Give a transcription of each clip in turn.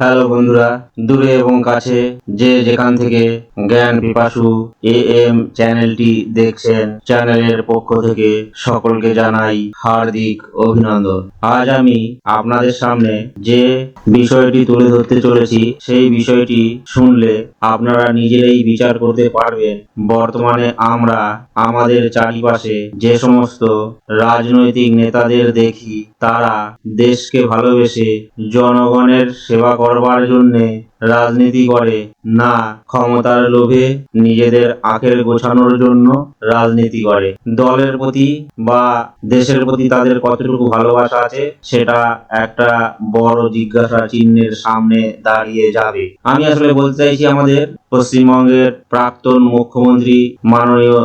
Hello বন্ধুরা, দূরে এবং কাছে যে যেখান থেকে জ্ঞান পিপাসু এ এম চ্যানেলটি দেখছেন, চ্যানেলের পক্ষ থেকে সকলকে জানাই হার্দিক অভিনন্দন। আজ আমি আপনাদের সামনে যে বিষয়টি তুলে ধরতে চলেছি, সেই বিষয়টি শুনলে আপনারা নিজেরাই বিচার করতে পারবেন। বর্তমানে আমরা আমাদের চারিপাশে যে সমস্ত রাজনৈতিক নেতাদের দেখি, তারা দেশকে ভালোবেসে জনগণের সেবা করবার জন্যে রাজনীতি করে, না ক্ষমতার লোভে নিজেদের আখের গোছানোর জন্য রাজনীতি করে। দলের প্রতি বা দেশের প্রতি তাদের কতটুকু ভালোবাসা আছে, সেটা একটা বড় জিজ্ঞাসা চিহ্নের সামনে দাঁড়িয়ে যাবে। আমি আসলে বলতে চাইছি আমাদের পশ্চিমবঙ্গের প্রাক্তন মুখ্যমন্ত্রী মাননীয়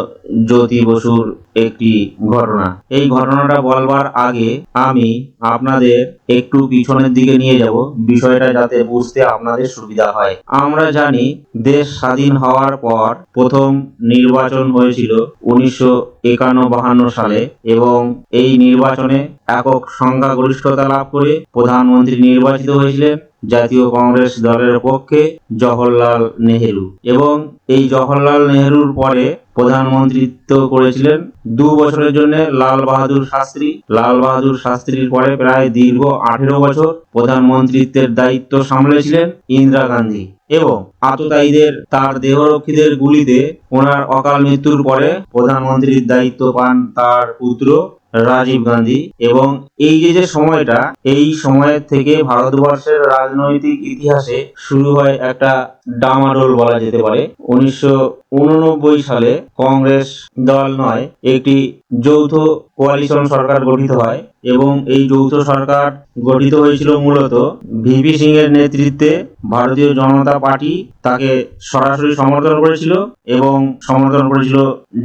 জ্যোতি বসুর একটি ঘটনা। এই ঘটনাটা বলবার আগে আমি আপনাদের একটু পিছনের দিকে নিয়ে যাব। বিষয়টা যাতে বুঝতে আপনাদের সুবিধা হয়। আমরা জানি, দেশ স্বাধীন হওয়ার পর প্রথম নির্বাচন হয়েছিল উনিশশো একান্ন বাহান্ন সালে এবং এই নির্বাচনে একক সংখ্যাগরিষ্ঠতা লাভ করে প্রধানমন্ত্রী নির্বাচিত হয়েছিলেন। জাতীয় কংগ্রেস দলের পক্ষে জওহরলাল নেহেরু। এবং এই জওহরলাল নেহেরুর পরে প্রধানমন্ত্রিত্ব করেছিলেন দু বছরের জন্য লাল বাহাদুর শাস্ত্রী। লাল বাহাদুর শাস্ত্রীর পরে প্রায় দীর্ঘ আঠেরো বছর প্রধানমন্ত্রিত্বের দায়িত্ব সামলেছিলেন ইন্দিরা গান্ধী। এবং আততায়ীদের, তার দেহরক্ষীদের গুলিতে ওনার অকাল মৃত্যুর পরে প্রধানমন্ত্রীর দায়িত্ব পান তার পুত্র রাজীব গান্ধী এবং এই যে যে সময়টা, এই সময়ের থেকে ভারতবর্ষের রাজনৈতিক ইতিহাসে শুরু হয় একটা ডামাডোল বলা যেতে পারে। উনিশশো উননব্বই সালে কংগ্রেস দল নয়, একটি যৌথ কোয়ালিশন সরকার গঠিত হয় এবং এই যৌথ সরকার গঠিত হয়েছিল মূলত ভিপি সিং এর নেতৃত্বে ভারতীয় জনতা পার্টি তাকে সরাসরি সমর্থন করেছিল এবং সমর্থন করেছিল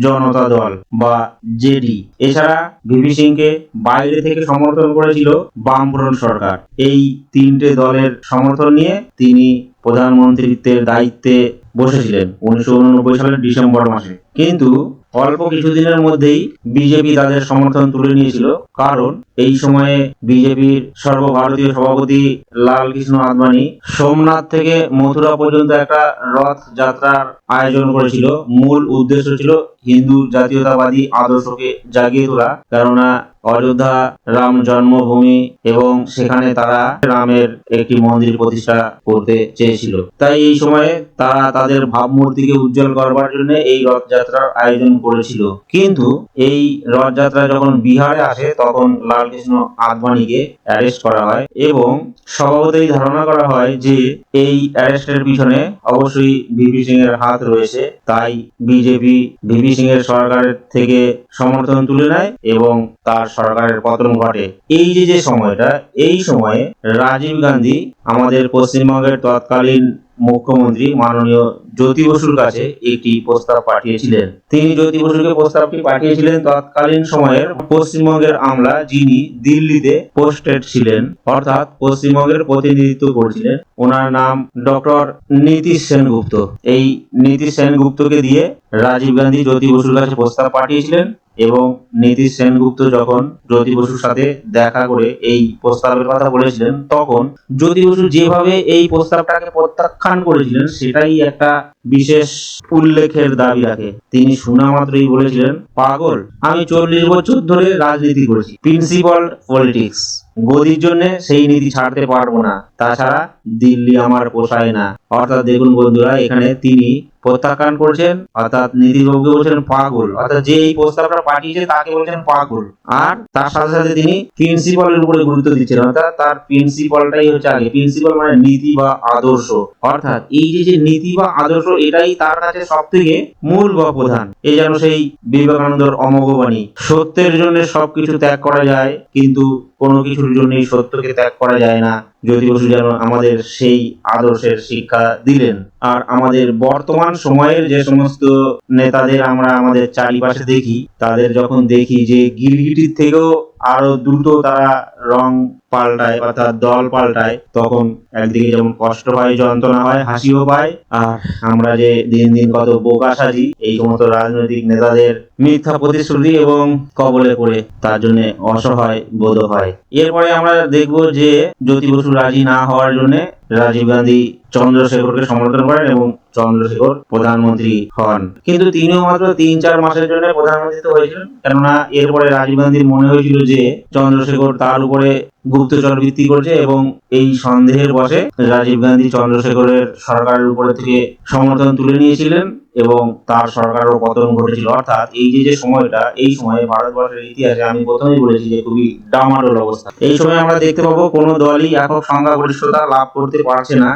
জনতা দল বা জেডি। এছাড়া ভিপি সিংকে বাইরে থেকে সমর্থন করেছিল বামফ্রন্ট সরকার। এই তিনটে দলের সমর্থন নিয়ে তিনি প্রধানমন্ত্রীত্বের দায়িত্বে বসেছিলেন উনিশশো উননব্বই সালের ডিসেম্বর মাসে। কিন্তু অল্প কিছুদিনের মধ্যেই বিজেপি তাদের সমর্থন তুলে নিয়েছিল। কারণ এই সময়ে বিজেপির সর্বভারতীয় সভাপতি লালকৃষ্ণ আদবানি সোমনাথ থেকে মথুরা পর্যন্ত একটা রথ যাত্রার আয়োজন করেছিল। মূল উদ্দেশ্য ছিল হিন্দু জাতীয়তাবাদী আদর্শকে জাগিয়ে তোলা। কেননা অযোধ্যা রাম জন্মভূমি এবং সেখানে তারা রামের একটি মন্দির প্রতিষ্ঠা করতে চেয়েছিল। তাই এই সময়ে তারা তাদের ভাবমূর্তিকে উজ্জ্বল করবার জন্য এই রথযাত্রার আয়োজন করেছিল। কিন্তু এই রথযাত্রা যখন বিহারে আসে, তখন লালকৃষ্ণ আদবানিকে অ্যারেস্ট করা হয় এবং স্বভাবতই ধারণা করা হয় যে এই অ্যারেস্টের পিছনে অবশ্যই ভিপি সিং এর হাত রয়েছে। তাই বিজেপি ভিপি সিং এর সরকারের থেকে সমর্থন তুলে নেয় এবং তার সরকারের পতন ঘটে। এই যে যে সময়টা এই সময়ে রাজীব গান্ধী আমাদের পশ্চিমবঙ্গের তৎকালীন মুখ্যমন্ত্রী মাননীয় জ্যোতি বসুর কাছে একটি প্রস্তাব পাঠিয়েছিলেন। তিনি জ্যোতি বসুকে প্রস্তাবটি পাঠিয়েছিলেন তৎকালীন সময়ের পশ্চিমবঙ্গের আমলা যিনি দিল্লিতে পোস্টেড ছিলেন, অর্থাৎ পশ্চিমবঙ্গের প্রতিনিধিত্ব করছিলেন। ওনার নাম ডক্টর নীতিশ সেনগুপ্ত। এই নীতিশ সেনগুপ্তকে দিয়ে রাজীব গান্ধী জ্যোতি বসুর কাছে প্রস্তাব পাঠিয়েছিলেন এবং নীতিশ সেনগুপ্ত যখন জ্যোতি বসুর সাথে দেখা করে এই প্রস্তাবের কথা বলেছিলেন, তখন জ্যোতি বসু যেভাবে এই প্রস্তাবটাকে প্রত্যাখ্যান করেছিলেন, সেটাই একটা বিশেষ উল্লেখের দাবি রাখে। তিনি শোনা মাত্রই বলেছিলেন, পাগল, আমি চল্লিশ বছর ধরে রাজনীতি করেছি প্রিন্সিপাল পলিটিক্স গদির জন্য সেই নীতি ছাড়তে পারব না। তাছাড়া দিল্লি আমার পোষায় না। অর্থাৎ দেখুন বন্ধুরা, এখানে তিনি প্রত্যাখ্যান করেছেন, অর্থাৎ নীতিবাবুকে বলছেন পাগল, অর্থাৎ যে এই প্রস্তাবটা পাঠিয়েছে তাকে বলছেন পাগল। আর তার সাথে সাথে তিনি প্রিন্সিপালের উপরে গুরুত্ব দিচ্ছেন, অর্থাৎ তার প্রিন্সিপালটাই হচ্ছে আগে। প্রিন্সিপাল মানে নীতি বা আদর্শ। অর্থাৎ এই যে যে নীতি বা আদর্শ, এটাই তার কাছে সব থেকে মূল বা প্রধান। এই যেন সেই বিবেকানন্দর অমোঘবাণী। সত্যের জন্য সবকিছু ত্যাগ করা যায়, কিন্তু কোনো কিছুর জন্যই সত্যকে ত্যাগ করা যায় না। জ্যোতি বসু যেন আমাদের সেই আদর্শের শিক্ষা দিলেন। আর আমাদের বর্তমান সময়ের যে সমস্ত নেতাদের আমরা আমাদের চারিপাশে দেখি, তাদের যখন দেখি যে গিরগিটির থেকেও আরও দ্রুত তারা রং পাল্টায়, অর্থাৎ দল পাল্টায়, তখন একদিকে যেমন কষ্ট হয় যন্ত্রণা হয়, হাসিও পায়, আর আমরা যে দিন দিন কত বোকা সাজি, এই সমস্ত রাজনৈতিক নেতাদের মিথ্যা প্রতিশ্রুতি এবং কবলে পড়ে, তার জন্য অসহায় বোধ হয়। এরপরে আমরা দেখব যে জ্যোতি বসু রাজি না হওয়ার জন্য রাজীব গান্ধী চন্দ্রশেখরকে সমর্থন করেন এবং চন্দ্রশেখর প্রধানমন্ত্রী হন। কিন্তু তিনিও মাত্র তিন চার মাসের জন্য প্রধানমন্ত্রী তো হয়েছিলেন। কেননা, এরপরে রাজীব গান্ধীর মনে হয়েছিল যে চন্দ্রশেখর তার উপরে গুপ্তচর ভিত্তি করছে এবং এই সন্দেহের বসে রাজীব গান্ধী চন্দ্রশেখরের সরকারের উপরে থেকে সমর্থন তুলে নিয়েছিলেন এবং তার সরকারেরও পতন ঘটেছিল। অর্থাৎ এই যে যে সময়টা, এই সময়ে ভারতবর্ষের ইতিহাসে আমি প্রথমেই বলেছি যে খুবই ডামাডোল অবস্থা। এই সময় আমরা দেখতে পাবো কোনো দলই একক সংখ্যাগরিষ্ঠতা লাভ করতে পারছে না।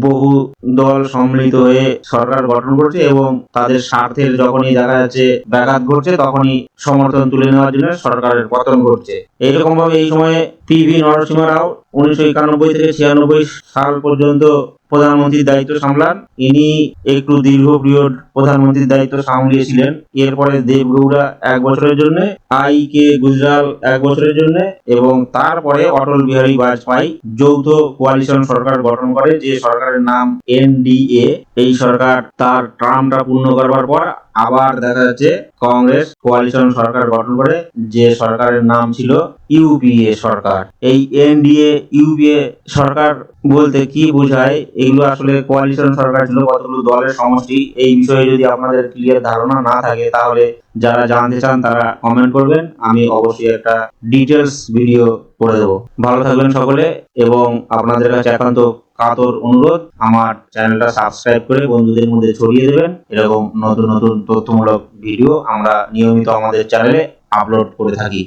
বহু দল সম্মিলিত হয়ে সরকার গঠন করছে এবং তাদের স্বার্থের যখনই দেখা যাচ্ছে ব্যাঘাত ঘটছে, তখনই সমর্থন তুলে নেওয়ার জন্য সরকারের পতন ঘটছে। এইরকম ভাবে এই সময়ে পিভি নরসিংহ রাও উনিশশো একানব্বই থেকে ছিয়ানব্বই সাল পর্যন্ত প্রধানমন্ত্রীর দায়িত্ব সামলান। ইনি একটু দীর্ঘ পিরিয়ড প্রধানমন্ত্রীর দায়িত্ব সামলিয়েছিলেন। এরপরে দেবগৌড়া এক বছরের জন্য, আই কে গুজরাল এক বছরের জন্য এবং তারপরে অটল বিহারী বাজপেয়ী যৌথ কোয়ালিশন সরকার গঠন করে, যে সরকারের নাম এনডিএ এই সরকার তার টার্মটা পূর্ণ করবার পর আবার দেখা যাচ্ছে কংগ্রেস কোয়ালিশন সরকার গঠন করে, যে সরকারের নাম ছিল ইউপিএ সরকার। এই এনডিএ ইউপিএ সরকার বলতে কি বোঝায়? এগুলো আসলে কোয়ালিশন সরকার ছিল, কতগুলো দলের সমষ্টি। এই বিষয়ে যদি আপনাদের ক্লিয়ার ধারণা না থাকে, তাহলে যারা জানতে চান তারা কমেন্ট করবেন। আমি অবশ্যই একটা ডিটেলস ভিডিও করে দেবো। ভালো থাকবেন সকলে, এবং আপনাদের কাছে একান্ত কাতর অনুরোধ, আমার চ্যানেলটা সাবস্ক্রাইব করে বন্ধুদের মধ্যে ছড়িয়ে দেবেন। এরকম নতুন নতুন তথ্যমূলক ভিডিও আমরা নিয়মিত আমাদের চ্যানেলে আপলোড করে থাকি।